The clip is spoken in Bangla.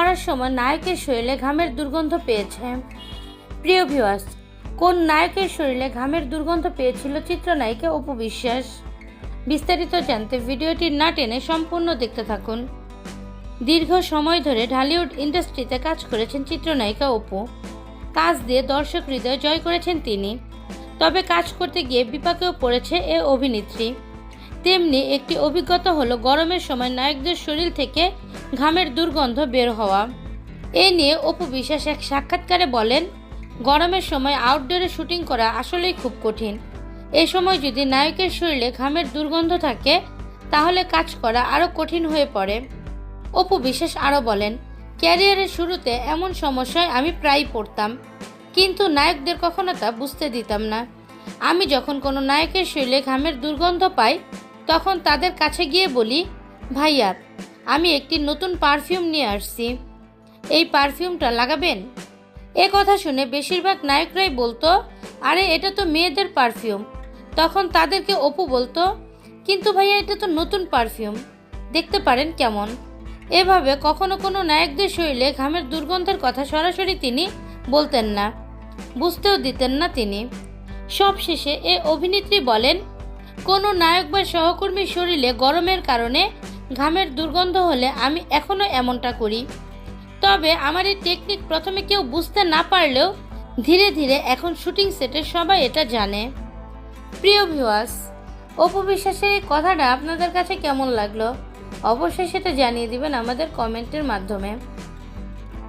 করার সময় নায়কের শরীরে ঘামের দুর্গন্ধ পেয়েছে। প্রিয় ভিউয়ার্স কোন নায়কের শরীরে ঘামের দুর্গন্ধ পেয়েছিল চিত্রনায়িকা অপু বিশ্বাস? বিস্তারিত জানতে ভিডিওটি না টেনে সম্পূর্ণ দেখতে থাকুন। দীর্ঘ সময় ধরে ঢালিউড ইন্ডাস্ট্রিতে কাজ করেছেন চিত্রনায়িকা অপু। কাজ দিয়ে দর্শক হৃদয় জয় করেছেন তিনি। তবে কাজ করতে গিয়ে বিপাকেও পড়েছে এ অভিনেত্রী। তেমনি একটি অভিজ্ঞতা হলো গরমের সময় নায়কদের শরীর থেকে ঘামের দুর্গন্ধ বের হওয়া। এ নিয়ে অপু বিশ্বাস এক সাক্ষাৎকারে বলেন, গরমের সময় আউটডোরে শুটিং করা আসলেই খুব কঠিন। এ সময় যদি নায়কের শরীরে ঘামের দুর্গন্ধ থাকে, তাহলে কাজ করা আরও কঠিন হয়ে পড়ে। অপু বিশ্বাস আরও বলেন, ক্যারিয়ারের শুরুতে এমন সমস্যায় আমি প্রায়ই পড়তাম, কিন্তু নায়কদের কখনো তা বুঝতে দিতাম না। আমি যখন কোনো নায়কের শরীরে ঘামের দুর্গন্ধ পাই তখন তাদের কাছে গিয়ে বলি, ভাইয়া, আমি একটি নতুন পারফিউম নিয়ে আসছি। এই পারফিউমটা লাগাবেন? এ কথা শুনে বেশিরভাগ নায়করাই বলতো, আরে, এটা তো মেয়েদের পারফিউম। তখন তাদেরকে অপু বলতো, কিন্তু ভাইয়া, এটা তো নতুন পারফিউম। দেখতে পারেন কেমন। এভাবে কখনো কোনো নায়কদের শরীরে ঘামের দুর্গন্ধের কথা সরাসরি তিনি বলতেন না, বুঝতেও দিতেন না তিনি। সবশেষে এ অভিনেত্রী বলেন কোনো নায়ক বা সহকর্মীর শরীরে গরমের কারণে ঘামের দুর্গন্ধ হলে আমি এখনও এমনটা করি। তবে আমার এই টেকনিক প্রথমে কেউ বুঝতে না পারলেও ধীরে ধীরে এখন শুটিং সেটে সবাই এটা জানে। প্রিয় ভিউয়ার্স অপু বিশ্বাসের এই কথাটা আপনাদের কাছে কেমন লাগল? অবশ্যই সেটা জানিয়ে দিবেন আমাদের কমেন্টের মাধ্যমে।